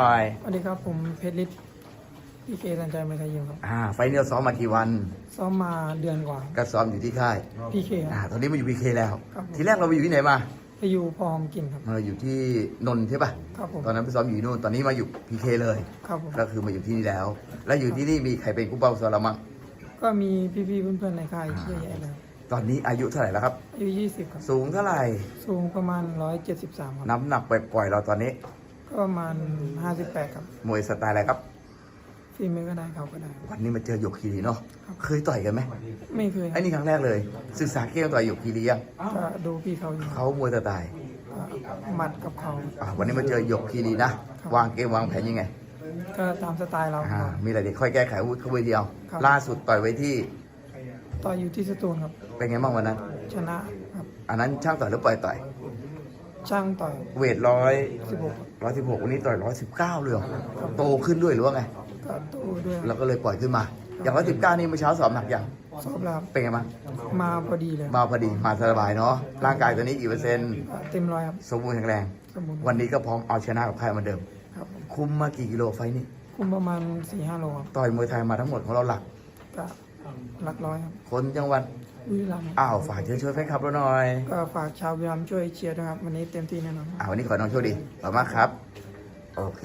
ไปสวัสดีครับผมเพชรฤทธิ์พีเคสัญชัยมวยไทยยิมครับอ่าไฟล์นี้เราซ้อมมากี่วัน ซ้อมมาเดือนกว่าก็ซ้อมอยู่ที่ค่ายพีเคอ่าครับ ตอนนี้มาอยู่พีเคแล้ว ครับผม ทีแรกเราไปอยู่ที่ไหนมาไปอยู่พอหอมกินครับ เราอยู่ที่นนท์ใช่ปะครับผม ตอนนั้นไปซ้อมอยู่ที่นู่นตอนนี้มาอยู่พีเคเลย ครับผมก็คือมาอยู่ที่นี่แล้ว แล้วอยู่ที่นี่มีใครเป็นกู้เป้าสอนเรามั้งก็มีพี่ๆเพื่อนๆในค่ายเยอะแยะเลยครับตอนนี้อายุเท่าไหร่แล้วครับ อายุ20 ครับ สูงเท่าไหร่สูงประมาณ 173 ครับน้ำหนักปล่อยๆเราตอนนี้ก็ ประมาณ 58 ครับมวยสไตล์อะไรครับ ฝีมือก็ได้เขาก็ได้ วันนี้มาเจอหยกคีรีเนาะครับเคยต่อยกันไหมไม่เคยคไอ้รับนี่ครั้งแรกเลย ศึกษาเกมต่อยหยกคีรียังก็ดูพี่เขาอยู่เขามวยสไตล์ก็หมัดกับเขาอะวันนี้มาเจอหยกคีรีนะวางเกมวางแผนยังไงก็ตามสไตล์เราอ่าครับมีอะไรเด็กค่อยแก้ไขอาวุธเข้าไปเดียวครับล่าสุดต่อยไว้ที่ต่อยอยู่ที่สตูลครับเป็นไงบ้างวันนั้นชนะครับอันนั้นช่างต่อยหรือปล่อยต่อย ช่างต่อยเวทร้อย16ร้อยสิบหกวันนี้ต่อยร้อยสิบเก้าเลยเหรอโตขึ้นด้วยหรือว่าไงก็ตู้ด้วยเราก็เลยปล่อยขึ้นมา อย่างร้อยสิบเก้านี่เมื่อเช้าสอบหนักยังสอบแล้วครับเป็นไงบ้างมาพอดีเลยมาพอดีมาสบายเนาะร่างกายตัวนี้กี่เปอร์เซ็นต์เต็มร้อยครับสมบูรณ์แข็งแรงสมบูรณ์วันนี้ก็พร้อมเอาชนะกับใครเหมือนเดิมครับผมคุมมากี่กิโลไฟต์นี้คุมประมาณสี่ห้าโลครับต่อยมวยไทยมาทั้งหมดของเราหลักก็หลักร้อยครับคนจังหวัด วิรัมย์อ้าวฝากเชิญชวนแฟนคลับเราหน่อยก็ฝากชาววิรัมย์ช่วยเชียร์ด้วยครับวันนี้เต็มที่แน่นอนครับ อ่าวันนี้ขอน้องโชคดีขอบคุณมากครับโอเค